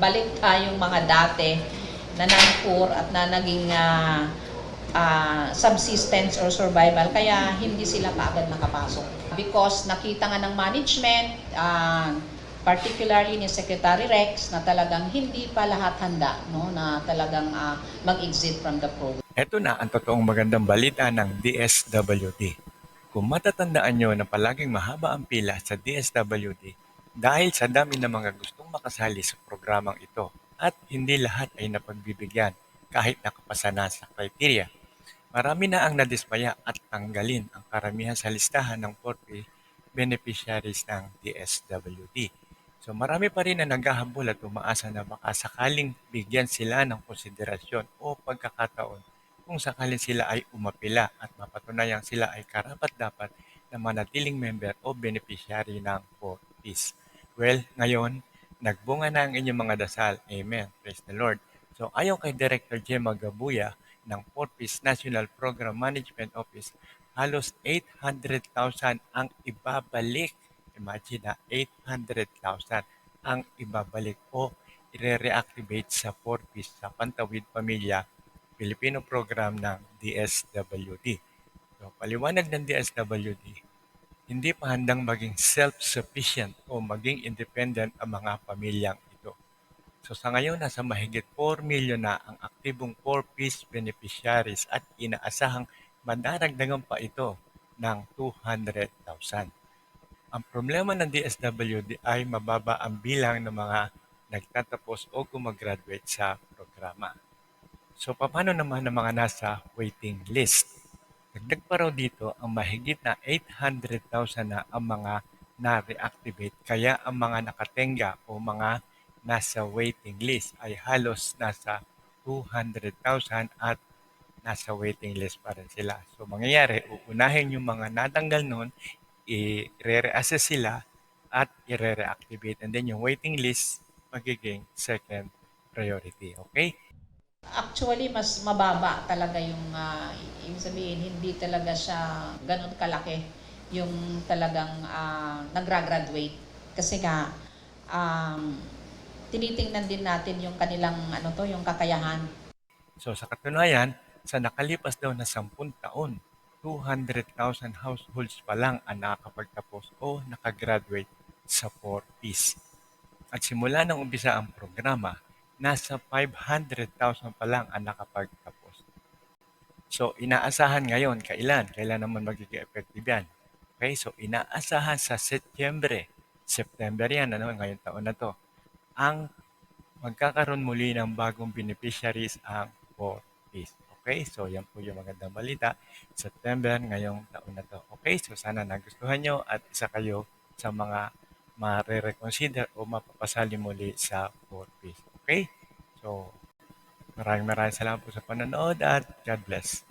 balik tayong mga dati na non-poor at na naging ah, ah, subsistence or survival kaya hindi sila kaagad nakapasok. Because nakita nga ng management, ah, particularly ni Secretary Rex, na talagang hindi pa lahat handa no, na talagang ah, mag-exit from the program. Ito na ang totoong magandang balita ng DSWD. Kung matatandaan nyo na palaging mahaba ang pila sa DSWD dahil sa dami ng mga gustong makasali sa programang ito at hindi lahat ay napagbibigyan kahit nakapasa na sa criteria. Marami na ang nadismaya at tanggalin ang karamihan sa listahan ng 40 beneficiaries ng DSWD. So marami pa rin na naghahabol at umaasa na baka sakaling bigyan sila ng konsiderasyon o pagkakataon kung sakaling sila ay umapila at mapatunayang sila ay karapat dapat na manatiling member o beneficiary ng 4Ps. Well, ngayon, nagbunga na ang inyong mga dasal. Amen. Praise the Lord. So ayon kay Director Gemma Gabuya ng 4Ps National Program Management Office, halos 800,000 ang ibabalik. Imagine na 800,000 ang ibabalik o i-reactivate sa 4Ps sa Pantawid Pamilya Filipino program ng DSWD. So, paliwanag ng DSWD, hindi pa handang maging self-sufficient o maging independent ang mga pamilyang ito. So sa ngayon, nasa mahigit 4 million na ang aktibong 4-piece beneficiaries at inaasahang madaragdagan pa ito ng 200,000. Ang problema ng DSWD ay mababa ang bilang ng mga nagtatapos o gumagraduate sa programa. So paano naman ang mga nasa waiting list? Dagdag pa raw dito ang mahigit na 800,000 na ang mga na-reactivate kaya ang mga nakatenga o mga nasa waiting list ay halos nasa 200,000 at nasa waiting list pa rin sila. So mangyayari, uunahin yung mga natanggal nun, i-re-assess sila at i-re-reactivate. And then yung waiting list magiging second priority. Okay? Actually, mas mababa talaga yung, ah, ibig sabihin, hindi talaga siya ganun kalaki yung talagang ah, nagra-graduate. Kasi nga, um, tinitingnan din natin yung kanilang, ano to, yung kakayahan. So sa katunayan, sa nakalipas daw na 10 taon, 200,000 households pa lang ang nakakapagtapos o nakagraduate sa 4Ps. At simula nang umpisa ang programa, nasa 500,000 pa lang ang nakapagtapos. So inaasahan ngayon, kailan? Kailan naman magiging effective yan? Okay, so inaasahan sa Setyembre, September yan, ano, ngayong taon na to, ang magkakaroon muli ng bagong beneficiaries ang 4Ps. Okay, so yan po yung magandang balita. September ngayong taon na to. Okay, so sana nagustuhan nyo at isa kayo sa mga mare-reconsider o mapapasali muli sa 4Ps. Okay, so maraming maraming salamat po sa panonood at God bless.